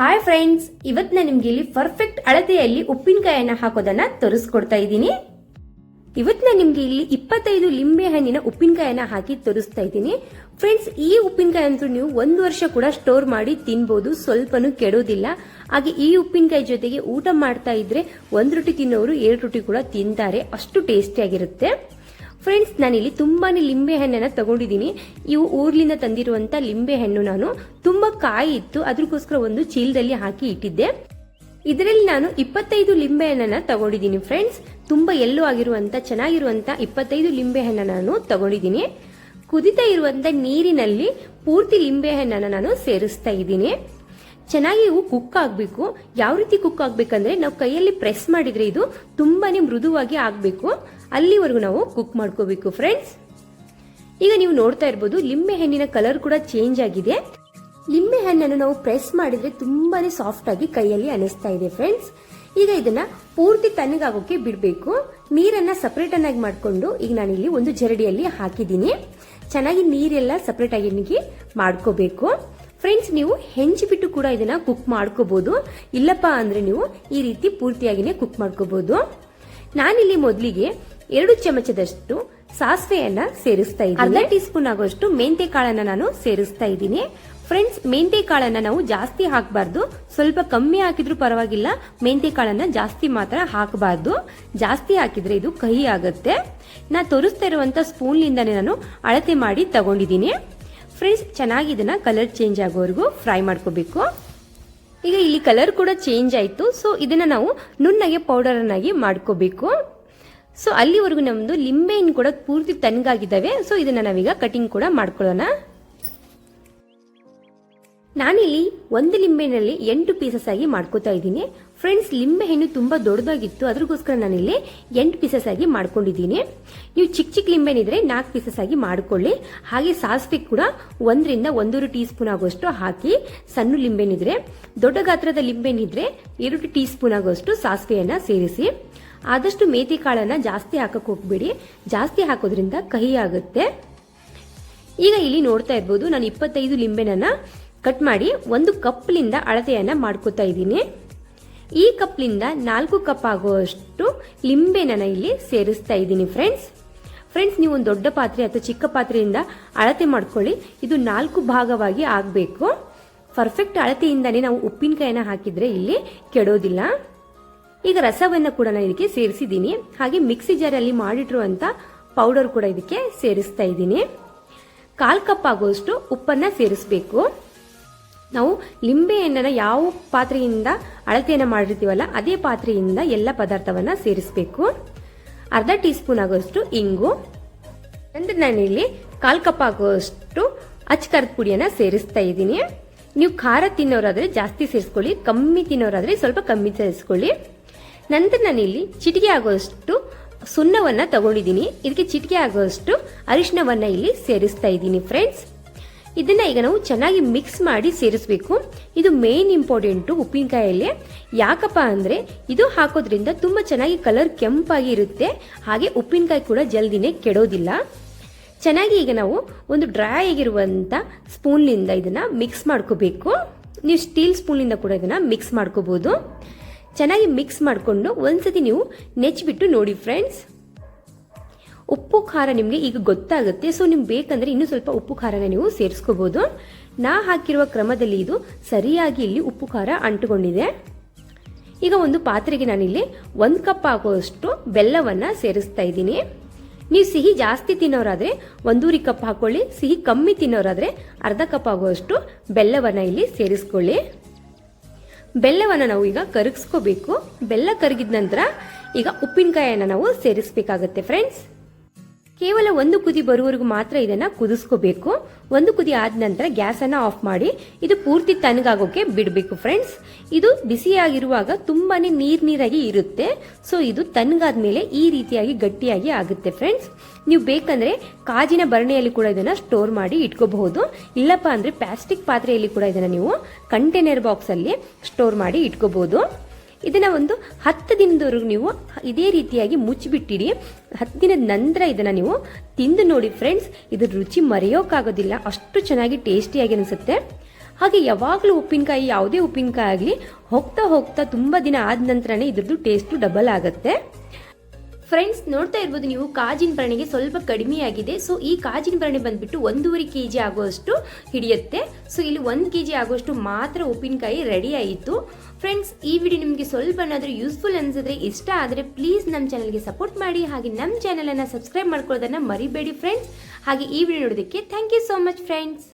Hi friends ಇವತ್ತು ನಾನು ನಿಮ್ಗೆ ಇಲ್ಲಿ ಪರ್ಫೆಕ್ಟ್ ಅಳತೆಯಲ್ಲಿ ಉಪ್ಪಿನಕಾಯನ್ನ ಹಾಕೋದನ್ನ ತೋರಿಸ್ಕೊಡ್ತಾ ಇದ್ದೀನಿ. ಇವತ್ತು ನಾನು ನಿಮ್ಗೆ ಇಲ್ಲಿ ಇಪ್ಪತ್ತೈದು ಲಿಂಬೆ ಹಣ್ಣಿನ ಉಪ್ಪಿನಕಾಯನ್ನ ಹಾಕಿ ತೋರಿಸ್ತಾ ಇದ್ದೀನಿ. ಫ್ರೆಂಡ್ಸ್ ಈ ಉಪ್ಪಿನಕಾಯಿ ಅಂತೂ ನೀವು ಒಂದು ವರ್ಷ ಕೂಡ ಸ್ಟೋರ್ ಮಾಡಿ ತಿನ್ಬೋದು, ಸ್ವಲ್ಪನೂ ಕೆಡೋದಿಲ್ಲ. ಹಾಗೆ ಈ ಉಪ್ಪಿನಕಾಯಿ ಜೊತೆಗೆ ಊಟ ಮಾಡ್ತಾ ಇದ್ರೆ ಒಂದು ರೊಟ್ಟಿ ತಿನ್ನೋರು ಎರಡು ರೊಟ್ಟಿ ಕೂಡ ತಿಂತಾರೆ. ಅಷ್ಟು ಟೇಸ್ಟಿಯಾಗಿರುತ್ತೆ ಫ್ರೆಂಡ್ಸ್ ನಾನಿಲ್ಲಿ ತುಂಬಾನೇ ಲಿಂಬೆ ಹಣ್ಣನ್ನು ತಗೊಂಡಿದ್ದೀನಿ. ಇವು ಊರ್ಲಿಂದ ತಂದಿರುವಂತ ಲಿಂಬೆ ಹಣ್ಣು ನಾನು. ತುಂಬಾ ಕಾಯಿ ಇತ್ತು ಅದಕ್ಕೋಸ್ಕರ ಒಂದು ಚೀಲದಲ್ಲಿ ಹಾಕಿ ಇಟ್ಟಿದ್ದೆ. ಇದರಲ್ಲಿ ನಾನು ಇಪ್ಪತ್ತೈದು ಲಿಂಬೆ ಹಣ್ಣನ್ನ ತಗೊಂಡಿದ್ದೀನಿ ಫ್ರೆಂಡ್ಸ್ ತುಂಬಾ ಎಲ್ಲೋ ಆಗಿರುವಂತ, ಚೆನ್ನಾಗಿರುವಂತ ಇಪ್ಪತ್ತೈದು ಲಿಂಬೆ ಹಣ್ಣನ್ನು ನಾನು ತಗೊಂಡಿದ್ದೀನಿ. ಕುದಿತಾ ಇರುವಂತ ನೀರಿನಲ್ಲಿ ಪೂರ್ತಿ ಲಿಂಬೆ ಹಣ್ಣನ್ನು ನಾನು ಸೇರಿಸ್ತಾ ಇದ್ದೀನಿ. ಚೆನ್ನಾಗಿ ಇವು ಕುಕ್ ಆಗಬೇಕು. ಯಾವ ರೀತಿ ಕುಕ್ ಆಗಬೇಕಂದ್ರೆ ನಾವು ಕೈಯಲ್ಲಿ ಪ್ರೆಸ್ ಮಾಡಿದ್ರೆ ಇದು ತುಂಬಾನೇ ಮೃದುವಾಗಿ ಆಗಬೇಕು. ಅಲ್ಲಿವರೆಗೂ ನಾವು ಕುಕ್ ಮಾಡ್ಕೋಬೇಕು ಫ್ರೆಂಡ್ಸ್ ಈಗ ನೀವು ನೋಡ್ತಾ ಇರ್ಬೋದು, ಲಿಂಬೆ ಹಣ್ಣಿನ ಕಲರ್ ಕೂಡ ಚೇಂಜ್ ಆಗಿದೆ. ಲಿಂಬೆ ಹಣ್ಣನ್ನು ನಾವು ಪ್ರೆಸ್ ಮಾಡಿದ್ರೆ ತುಂಬಾನೇ ಸಾಫ್ಟ್ ಆಗಿ ಕೈಯಲ್ಲಿ ಅನಿಸ್ತಾ ಇದೆ ಫ್ರೆಂಡ್ಸ್ ಈಗ ಇದನ್ನ ಪೂರ್ತಿ ತಣ್ಣಗಾಗೋಕೆ ಬಿಡಬೇಕು. ನೀರನ್ನ ಸಪರೇಟ್ ಅನ್ನಾಗಿ ಮಾಡಿಕೊಂಡು ಈಗ ನಾನಿಲ್ಲಿ ಒಂದು ಜರಡಿಯಲ್ಲಿ ಹಾಕಿದ್ದೀನಿ. ಚೆನ್ನಾಗಿ ನೀರೆಲ್ಲ ಸಪರೇಟ್ ಆಗಿ ಮಾಡ್ಕೋಬೇಕು. ಫ್ರೆಂಡ್ಸ್ ನೀವು ಹೆಂಚಿಬಿಟ್ಟು ಕೂಡ ಇದನ್ನ ಕುಕ್ ಮಾಡ್ಕೋಬಹುದು ಇಲ್ಲಪ್ಪ ಅಂದ್ರೆ ನೀವು ಈ ರೀತಿ ಪೂರ್ತಿಯಾಗಿನೇ ಕುಕ್ ಮಾಡ್ಕೋಬಹುದು ನಾನಿಲ್ಲಿ ಮೊದಲಿಗೆ ಎರಡು ಚಮಚದಷ್ಟು ಸಾಸಿವೆಯನ್ನ ಸೇರಿಸ್ತಾ ಇದ್ದೀನಿ. ಅರ್ಧ ಟೀ ಸ್ಪೂನ್ ಆಗುವಷ್ಟು ಮೆಂತೆ ಕಾಳನ್ನ ನಾನು ಸೇರಿಸ್ತಾ ಇದ್ದೀನಿ. ಫ್ರೆಂಡ್ಸ್ ಮೆಂತೆ ಕಾಳನ್ನ ನಾವು ಜಾಸ್ತಿ ಹಾಕಬಾರ್ದು. ಸ್ವಲ್ಪ ಕಮ್ಮಿ ಹಾಕಿದ್ರು ಪರವಾಗಿಲ್ಲ. ಮೆಂತೆ ಕಾಳನ್ನ ಜಾಸ್ತಿ ಮಾತ್ರ ಹಾಕಬಾರ್ದು. ಜಾಸ್ತಿ ಹಾಕಿದ್ರೆ ಇದು ಕಹಿ ಆಗುತ್ತೆ. ನಾ ತೋರಿಸ್ತಾ ಇರುವಂತ ಸ್ಪೂನ್ ನಿಂದನೆ ನಾನು ಅಳತೆ ಮಾಡಿ ತಗೊಂಡಿದ್ದೀನಿ. ಫ್ರೆಂಡ್ಸ್ ಚೆನ್ನಾಗಿ ಇದನ್ನ ಕಲರ್ ಚೇಂಜ್ ಆಗೋವರೆಗೂ ಫ್ರೈ ಮಾಡ್ಕೋಬೇಕು. ಈಗ ಇಲ್ಲಿ ಕಲರ್ ಕೂಡ ಚೇಂಜ್ ಆಯಿತು. ಸೊ ಇದನ್ನ ನಾವು ನುಣ್ಣಗೆ ಪೌಡರ್ ಅನ್ನಾಗಿ ಮಾಡ್ಕೋಬೇಕು. ಸೊ ಅಲ್ಲಿವರೆಗೂ ನಮ್ಮದು ಲಿಂಬೆ ಹಣ್ಣು ಕೂಡ ಪೂರ್ತಿ ತಣ್ಣಗಾಗಿದ್ದಾವೆ. ಸೊ ಇದನ್ನ ನಾವೀಗ ಕಟಿಂಗ್ ಕೂಡ ಮಾಡ್ಕೊಳ್ಳೋಣ. ನಾನಿಲ್ಲಿ ಒಂದು ಲಿಂಬೆನಲ್ಲಿ ಎಂಟು ಪೀಸಸ್ ಆಗಿ ಮಾಡ್ಕೋತಾ ಇದ್ದೀನಿ. ಫ್ರೆಂಡ್ಸ್ ಲಿಂಬೆ ಹಣ್ಣು ತುಂಬಾ ದೊಡ್ಡದಾಗಿತ್ತು. ಅದಕ್ಕೋಸ್ಕರ ನಾನಿಲ್ಲಿ ಎಂಟು ಪೀಸಸ್ ಆಗಿ ಮಾಡ್ಕೊಂಡಿದ್ದೀನಿ. ನೀವು ಚಿಕ್ಕ ಚಿಕ್ಕ ಲಿಂಬೆನಿದ್ರೆ ನಾಲ್ಕು ಪೀಸಸ್ ಆಗಿ ಮಾಡ್ಕೊಳ್ಳಿ. ಹಾಗೆ ಸಾಸಿವೆ ಕೂಡ ಒಂದರಿಂದ ಒಂದೂರು ಟೀ ಸ್ಪೂನ್ ಆಗುವಷ್ಟು ಹಾಕಿ ಸಣ್ಣ ಲಿಂಬೆನಿದ್ರೆ. ದೊಡ್ಡ ಗಾತ್ರದ ಲಿಂಬೆನಿದ್ರೆ ಎರಡು ಟೀ ಸ್ಪೂನ್ ಆಗುವಷ್ಟು ಸಾಸಿವೆಯನ್ನ ಸೇರಿಸಿ. ಆದಷ್ಟು ಮೇಥಿ ಕಾಳನ್ನು ಜಾಸ್ತಿ ಹಾಕಕ್ ಹೋಗ್ಬೇಡಿ. ಜಾಸ್ತಿ ಹಾಕೋದ್ರಿಂದ ಕಹಿ ಆಗುತ್ತೆ ಈಗ ಇಲ್ಲಿ ನೋಡ್ತಾ ಇರ್ಬೋದು, ನಾನು ಇಪ್ಪತ್ತೈದು ಲಿಂಬೆನನ್ನ ಕಟ್ ಮಾಡಿ ಒಂದು ಕಪ್ಲಿಂದ ಅಳತೆಯನ್ನು ಮಾಡ್ಕೋತಾ ಇದ್ದೀನಿ. ಈ ಕಪ್ಲಿಂದ ನಾಲ್ಕು ಕಪ್ ಆಗುವಷ್ಟು ಲಿಂಬೆನ ಇಲ್ಲಿ ಸೇರಿಸ್ತಾ ಇದ್ದೀನಿ ಫ್ರೆಂಡ್ಸ್ ಫ್ರೆಂಡ್ಸ್ ನೀವು ಒಂದು ದೊಡ್ಡ ಪಾತ್ರೆ ಅಥವಾ ಚಿಕ್ಕ ಪಾತ್ರೆಯಿಂದ ಅಳತೆ ಮಾಡ್ಕೊಳ್ಳಿ. ಇದು ನಾಲ್ಕು ಭಾಗವಾಗಿ ಆಗಬೇಕು. ಪರ್ಫೆಕ್ಟ್ ಅಳತೆಯಿಂದಾನೇ ನಾವು ಉಪ್ಪಿನಕಾಯಿನ ಹಾಕಿದರೆ ಇಲ್ಲಿ ಕೆಡೋದಿಲ್ಲ. ಈಗ ರಸವನ್ನ ಕೂಡ ನಾನು ಇದಕ್ಕೆ ಸೇರಿಸಿದ್ದೀನಿ. ಹಾಗೆ ಮಿಕ್ಸಿ ಜಾರಲ್ಲಿ ಮಾಡಿಟ್ಟಿರುವಂತ ಪೌಡರ್ ಕೂಡ ಇದಕ್ಕೆ ಸೇರಿಸ್ತಾ ಇದ್ದೀನಿ. ಕಾಲ್ ಕಪ್ ಆಗುವಷ್ಟು ಉಪ್ಪನ್ನ ಸೇರಿಸಬೇಕು. ನಾವು ಲಿಂಬೆ ಎಣ್ಣೆನ ಯಾವ ಪಾತ್ರೆಯಿಂದ ಅಳತೆಯನ್ನ ಮಾಡಿರ್ತೀವಲ್ಲ, ಅದೇ ಪಾತ್ರೆಯಿಂದ ಎಲ್ಲ ಪದಾರ್ಥವನ್ನ ಸೇರಿಸಬೇಕು. ಅರ್ಧ ಟೀ ಸ್ಪೂನ್ ಆಗುವಷ್ಟು ಇಂಗು. ನಂತರ ಇಲ್ಲಿ ಕಾಲ್ ಕಪ್ ಆಗುವಷ್ಟು ಅಚ್ ಖಾರದ ಪುಡಿಯನ್ನ ಸೇರಿಸ್ತಾ ಇದ್ದೀನಿ. ನೀವು ಖಾರ ತಿನ್ನೋರಾದ್ರೆ ಜಾಸ್ತಿ ಸೇರಿಸ್ಕೊಳ್ಳಿ, ಕಮ್ಮಿ ತಿನ್ನೋರಾದ್ರೆ ಸ್ವಲ್ಪ ಕಮ್ಮಿ ಸೇರಿಸ್ಕೊಳ್ಳಿ. ನಂತರ ನಾನಿಲ್ಲಿ ಚಿಟಿಕೆ ಆಗುವಷ್ಟು ಸುಣ್ಣವನ್ನ ತಗೊಂಡಿದ್ದೀನಿ. ಇದಕ್ಕೆ ಚಿಟಿಕೆ ಆಗುವಷ್ಟು ಅರಿಶಿನವನ್ನ ಇಲ್ಲಿ ಸೇರಿಸ್ತಾ ಇದ್ದೀನಿ ಫ್ರೆಂಡ್ಸ್ ಇದನ್ನ ಈಗ ನಾವು ಚೆನ್ನಾಗಿ ಮಿಕ್ಸ್ ಮಾಡಿ ಸೇರಿಸಬೇಕು. ಇದು ಮೇನ್ ಇಂಪಾರ್ಟೆಂಟು ಉಪ್ಪಿನಕಾಯಲ್ಲಿ. ಯಾಕಪ್ಪ ಅಂದ್ರೆ ಇದು ಹಾಕೋದ್ರಿಂದ ತುಂಬಾ ಚೆನ್ನಾಗಿ ಕಲರ್ ಕೆಂಪಾಗಿ ಇರುತ್ತೆ. ಹಾಗೆ ಉಪ್ಪಿನಕಾಯಿ ಕೂಡ ಜಲ್ದಿನೇ ಕೆಡೋದಿಲ್ಲ. ಚೆನ್ನಾಗಿ ಈಗ ನಾವು ಒಂದು ಡ್ರೈ ಆಗಿರುವಂತ ಸ್ಪೂನ್ಲಿಂದ ಇದನ್ನ ಮಿಕ್ಸ್ ಮಾಡ್ಕೋಬೇಕು. ನೀವು ಸ್ಟೀಲ್ ಸ್ಪೂನಿಂದ ಕೂಡ ಇದನ್ನ ಮಿಕ್ಸ್ ಮಾಡ್ಕೋಬಹುದು ಚೆನ್ನಾಗಿ ಮಿಕ್ಸ್ ಮಾಡಿಕೊಂಡು ಒಂದ್ಸತಿ ನೀವು ನೆಚ್ಚಿಬಿಟ್ಟು ನೋಡಿ ಫ್ರೆಂಡ್ಸ್ ಉಪ್ಪು, ಖಾರ ನಿಮಗೆ ಈಗ ಗೊತ್ತಾಗುತ್ತೆ. ಸೊ ನಿಮ್ಗೆ ಬೇಕಂದ್ರೆ ಇನ್ನೂ ಸ್ವಲ್ಪ ಉಪ್ಪು, ಖಾರನ ನೀವು ಸೇರಿಸ್ಕೋಬಹುದು ನಾ ಹಾಕಿರುವ ಕ್ರಮದಲ್ಲಿ ಇದು ಸರಿಯಾಗಿ ಇಲ್ಲಿ ಉಪ್ಪು, ಖಾರ ಅಂಟುಕೊಂಡಿದೆ. ಈಗ ಒಂದು ಪಾತ್ರೆಗೆ ನಾನಿಲ್ಲಿ ಒಂದು ಕಪ್ ಆಗುವಷ್ಟು ಬೆಲ್ಲವನ್ನ ಸೇರಿಸ್ತಾ ಇದ್ದೀನಿ. ನೀವು ಸಿಹಿ ಜಾಸ್ತಿ ತಿನ್ನೋರಾದರೆ ಒಂದೂರಿ ಕಪ್ ಹಾಕೊಳ್ಳಿ, ಸಿಹಿ ಕಮ್ಮಿ ತಿನ್ನೋರಾದರೆ ಅರ್ಧ ಕಪ್ ಆಗುವಷ್ಟು ಬೆಲ್ಲವನ್ನ ಇಲ್ಲಿ ಸೇರಿಸ್ಕೊಳ್ಳಿ. ಬೆಲ್ಲವನ್ನು ನಾವು ಈಗ ಕರಗಿಸ್ಕೋಬೇಕು. ಬೆಲ್ಲ ಕರಗಿದ ನಂತರ ಈಗ ಉಪ್ಪಿನಕಾಯನ್ನು ನಾವು ಸೇರಿಸಬೇಕಾಗತ್ತೆ ಫ್ರೆಂಡ್ಸ್ ಕೇವಲ ಒಂದು ಕುದಿ ಬರುವವರೆಗೂ ಮಾತ್ರ ಇದನ್ನ ಕುದಿಸ್ಕೋಬೇಕು. ಒಂದು ಕುದಿ ಆದ ನಂತರ ಗ್ಯಾಸನ್ನು ಆಫ್ ಮಾಡಿ ಇದು ಪೂರ್ತಿ ತಣ್ಣಗಾಗೋಕೆ ಬಿಡಬೇಕು ಫ್ರೆಂಡ್ಸ್. ಇದು ಬಿಸಿಯಾಗಿರುವಾಗ ತುಂಬಾನೇ ನೀರ್ ನೀರಾಗಿ ಇರುತ್ತೆ. ಸೊ, ಇದು ತಣ್ಣಗಾದ್ಮೇಲೆ ಈ ರೀತಿಯಾಗಿ ಗಟ್ಟಿಯಾಗಿ ಆಗುತ್ತೆ ಫ್ರೆಂಡ್ಸ್. ನೀವು ಬೇಕಂದ್ರೆ ಕಾಜಿನ ಬರಣೆಯಲ್ಲಿ ಕೂಡ ಇದನ್ನ ಸ್ಟೋರ್ ಮಾಡಿ ಇಟ್ಕೋಬಹುದು. ಇಲ್ಲಪ್ಪ ಅಂದ್ರೆ ಪ್ಲಾಸ್ಟಿಕ್ ಪಾತ್ರೆಯಲ್ಲಿ ಕೂಡ ಇದನ್ನ ನೀವು ಕಂಟೈನರ್ ಬಾಕ್ಸ್ ಅಲ್ಲಿ ಸ್ಟೋರ್ ಮಾಡಿ ಇಟ್ಕೋಬಹುದು. ಇದನ್ನ ಒಂದು ಹತ್ತು ದಿನದವರೆಗೂ ನೀವು ಇದೇ ರೀತಿಯಾಗಿ ಮುಚ್ಚಿಬಿಟ್ಟಿರಿ ಹತ್ತು ದಿನದ ನಂತರ ಇದನ್ನ ನೀವು ತಿಂದು ನೋಡಿ ಫ್ರೆಂಡ್ಸ್ ಇದ್ರ ರುಚಿ ಮರೆಯೋಕ್ಕಾಗೋದಿಲ್ಲ ಅಷ್ಟು ಚೆನ್ನಾಗಿ ಟೇಸ್ಟಿಯಾಗಿ ಅನಿಸುತ್ತೆ. ಹಾಗೆ ಯಾವಾಗಲೂ ಉಪ್ಪಿನಕಾಯಿ ಯಾವುದೇ ಉಪ್ಪಿನಕಾಯಿ ಆಗಲಿ, ಹೋಗ್ತಾ ಹೋಗ್ತಾ ತುಂಬ ದಿನ ಆದ ನಂತರನೇ ಇದ್ರದ್ದು ಟೇಸ್ಟು ಡಬಲ್ ಆಗುತ್ತೆ. ಫ್ರೆಂಡ್ಸ್ ನೋಡ್ತಾ ಇರ್ಬೋದು ನೀವು, ಕಾಜಿನ ಬರಣೆಗೆ ಸ್ವಲ್ಪ ಕಡಿಮೆ ಆಗಿದೆ. ಸೊ ಈ ಕಾಜಿನ ಬರಣೆ ಬಂದ್ಬಿಟ್ಟು ಒಂದೂವರೆ ಕೆ ಜಿ ಆಗುವಷ್ಟು ಹಿಡಿಯುತ್ತೆ. ಸೊ ಇಲ್ಲಿ ಒಂದು ಕೆ ಜಿ ಆಗುವಷ್ಟು ಮಾತ್ರ ಉಪ್ಪಿನಕಾಯಿ ರೆಡಿ ಆಯಿತು. ಫ್ರೆಂಡ್ಸ್ ಈ ವಿಡಿಯೋ ನಿಮಗೆ ಸ್ವಲ್ಪ ಏನಾದರೂ ಯೂಸ್ಫುಲ್ ಅನಿಸಿದ್ರೆ, ಇಷ್ಟ ಆದರೆ ಪ್ಲೀಸ್ ನಮ್ಮ ಚಾನಲ್ಗೆ ಸಪೋರ್ಟ್ ಮಾಡಿ. ಹಾಗೆ ನಮ್ಮ ಚಾನಲನ್ನು ಸಬ್ಸ್ಕ್ರೈಬ್ ಮಾಡ್ಕೊಳ್ಳೋದನ್ನು ಮರಿಬೇಡಿ ಫ್ರೆಂಡ್ಸ್ ಹಾಗೆ ಈ ವಿಡಿಯೋ ನೋಡೋದಕ್ಕೆ thank you so much friends